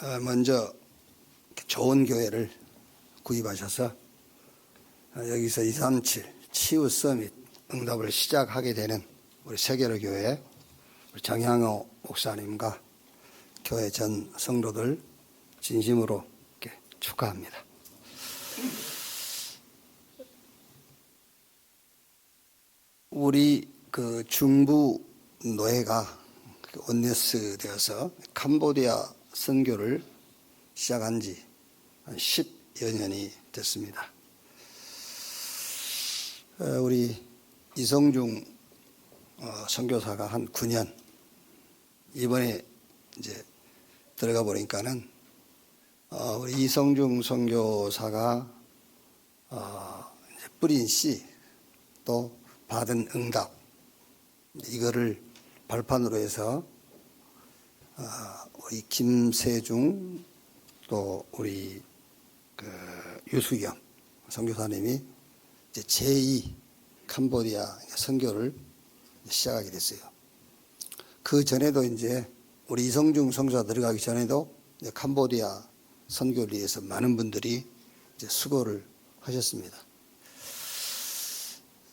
어, 먼저 좋은 교회를 구입하셔서 어, 여기서 237 치유 서밋 응답을 시작하게 되는 우리 세계로 교회 우리 정향호 목사님과 교회 전 성도들 진심으로 축하합니다. 우리 그 중부 노예가 그 온네스 되어서 캄보디아 선교를 시작한 지 한 10여 년이 됐습니다. 어, 우리 이성중 어, 선교사가 한 9년 이번에 이제 들어가 보니까는 어, 우리 이성중 선교사가 뿌린 씨 또 받은 응답 이거를 발판으로 해서 어, 우리 김세중 또 우리 그 유수경 선교사님이 이제 제2 캄보디아 선교를 시작하게 됐어요. 그 전에도 이제 우리 이성중 선교사 들어가기 전에도 캄보디아 선교를 위해서 많은 분들이 수고를 하셨습니다.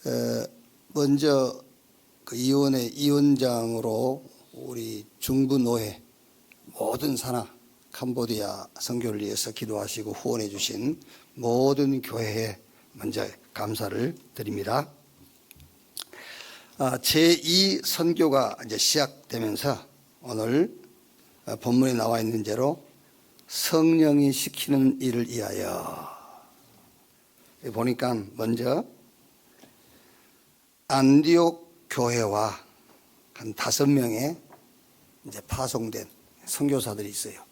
에, 먼저 그 이원의 이원장으로 우리 중부 노회 모든 산하 캄보디아 선교를 위해서 기도하시고 후원해 주신 모든 교회에 먼저 감사를 드립니다. 아, 제2 선교가 이제 시작되면서 오늘 어, 본문에 나와 있는 대로 성령이 시키는 일을 위하여 보니까 먼저 안디옥 교회와 한 다섯 명의 이제 파송된 선교사들이 있어요.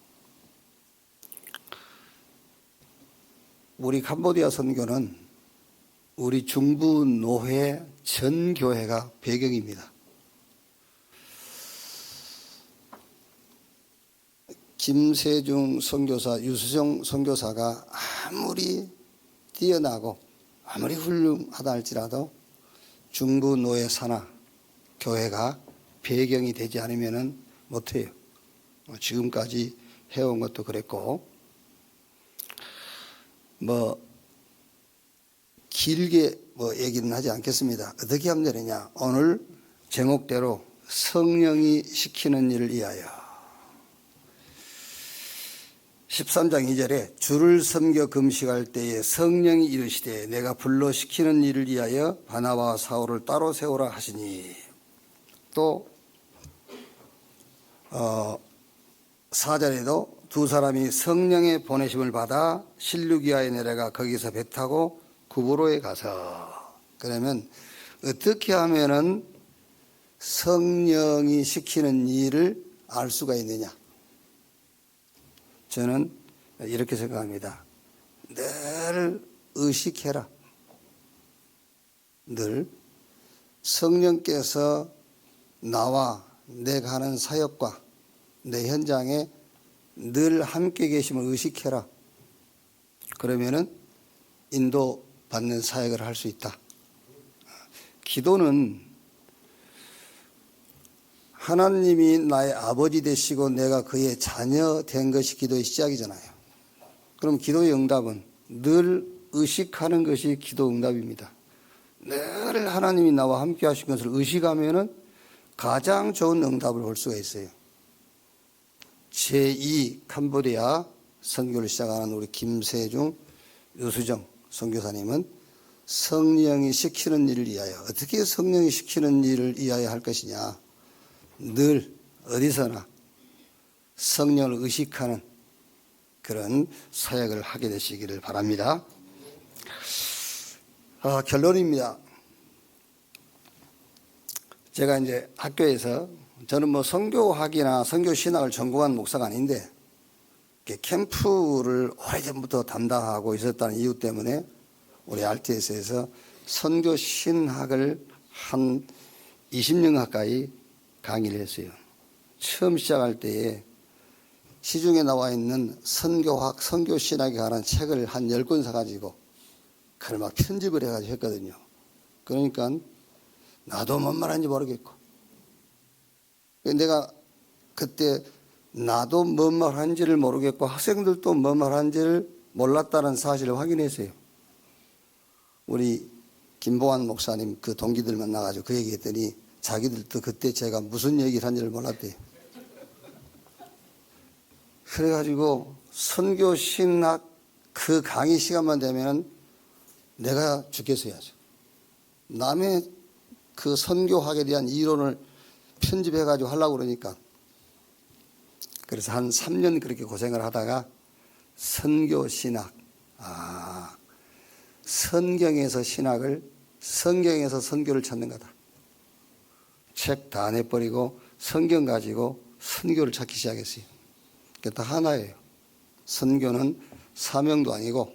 우리 캄보디아 선교는 우리 중부 노회 전 교회가 배경입니다. 김세중 선교사, 유수정 선교사가 아무리 뛰어나고 아무리 훌륭하다 할지라도 중부 노예 산하 교회가 배경이 되지 않으면 못해요. 뭐 지금까지 해온 것도 그랬고, 뭐, 길게 뭐 얘기는 하지 않겠습니다. 어떻게 하면 되느냐. 오늘 제목대로 성령이 시키는 일을 위하여. 13장 2절에 주를 섬겨 금식할 때에 성령이 이르시되 내가 불러 시키는 일을 위하여 바나바와 사울을 따로 세우라 하시니 또 어, 4절에도 두 사람이 성령의 보내심을 받아 실루기아에 내려가 거기서 배 타고 구보로에 가서 그러면 어떻게 하면은 성령이 시키는 일을 알 수가 있느냐? 저는 이렇게 생각합니다. 늘 의식해라. 늘 성령께서 나와 내가 하는 사역과 내 현장에 늘 함께 계심을 의식해라. 그러면은 인도 받는 사역을 할 수 있다. 기도는 하나님이 나의 아버지 되시고 내가 그의 자녀 된 것이 기도의 시작이잖아요. 그럼 기도의 응답은 늘 의식하는 것이 기도 응답입니다. 늘 하나님이 나와 함께 하신 것을 의식하면은 가장 좋은 응답을 볼 수가 있어요. 제2 캄보디아 선교를 시작하는 우리 김세중, 유수정 선교사님은 성령이 시키는 일을 위하여 어떻게 성령이 시키는 일을 위하여 할 것이냐 늘 어디서나 성령을 의식하는 그런 사역을 하게 되시기를 바랍니다. 아, 결론입니다. 제가 이제 학교에서 저는 뭐 성교학이나 성교 신학을 전공한 목사가 아닌데 캠프를 오래전부터 담당하고 있었다는 이유 때문에 우리 RTS에서 선교 신학을 한 20년 가까이 강의를 했어요. 처음 시작할 때에 시중에 나와 있는 선교학, 선교신학에 관한 책을 한 10권 사가지고 그걸 막 편집을 해가지고 했거든요. 그러니까 나도 뭔 말하는지 모르겠고. 내가 그때 나도 뭔 말한지를 모르겠고 학생들도 뭔 말한지를 몰랐다는 사실을 확인했어요. 우리 김보환 목사님 그 동기들 만나가지고 그 얘기했더니 자기들도 그때 제가 무슨 얘기를 한지를 몰랐대요. 그래가지고 선교 신학 그 강의 시간만 되면 내가 죽겠어야죠. 남의 그 선교학에 대한 이론을 편집해가지고 하려고 그러니까 그래서 한 3년 그렇게 고생을 하다가 선교 신학 아 성경에서 신학을 성경에서 선교를 찾는 거다. 책 다 내버리고 성경 가지고 선교를 찾기 시작했어요. 그게 다 하나예요. 선교는 사명도 아니고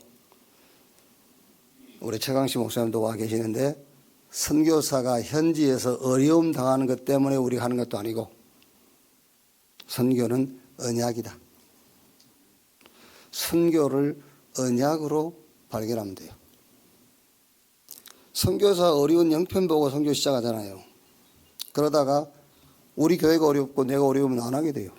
우리 최강시 목사님도 와 계시는데 선교사가 현지에서 어려움 당하는 것 때문에 우리가 하는 것도 아니고 선교는 언약이다. 선교를 언약으로 발견하면 돼요. 선교사 어려운 영편 보고 선교 시작하잖아요. 그러다가 우리 교회가 어렵고 내가 어려우면 안 하게 돼요.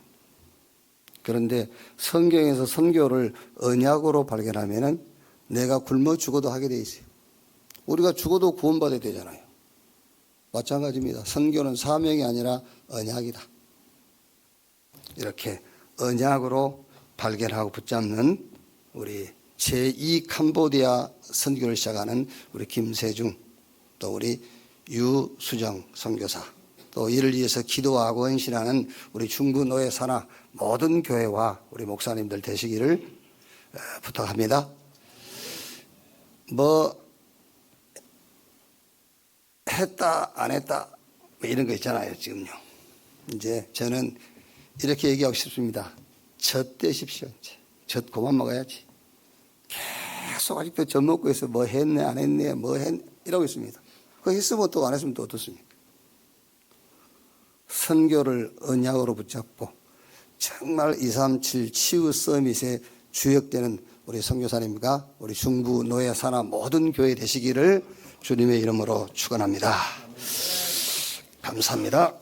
그런데 성경에서 선교를 언약으로 발견하면은 내가 굶어 죽어도 하게 돼 있어요. 우리가 죽어도 구원받아야 되잖아요. 마찬가지입니다. 선교는 사명이 아니라 언약이다. 이렇게 언약으로 발견하고 붙잡는 우리 제2 캄보디아 선교를 시작하는 우리 김세중 또 우리 유수정 선교사 또 이를 위해서 기도하고 헌신하는 우리 중부 노예 산하 모든 교회와 우리 목사님들 되시기를 어, 부탁합니다. 뭐 했다 안 했다 뭐 이런 거 있잖아요 지금요. 이제 저는 이렇게 얘기하고 싶습니다. 젖대십시오. 젖 그만 먹어야지. 계속 아직도 젖 먹고 있어. 뭐 했네, 안 했네, 뭐 했, 이러고 있습니다. 그거 했으면 또 안 했으면 또 어떻습니까? 선교를 언약으로 붙잡고 정말 237 치유 서밋에 주역되는 우리 선교사님과 우리 중부 노예 산하 모든 교회 되시기를 주님의 이름으로 축원합니다. 감사합니다.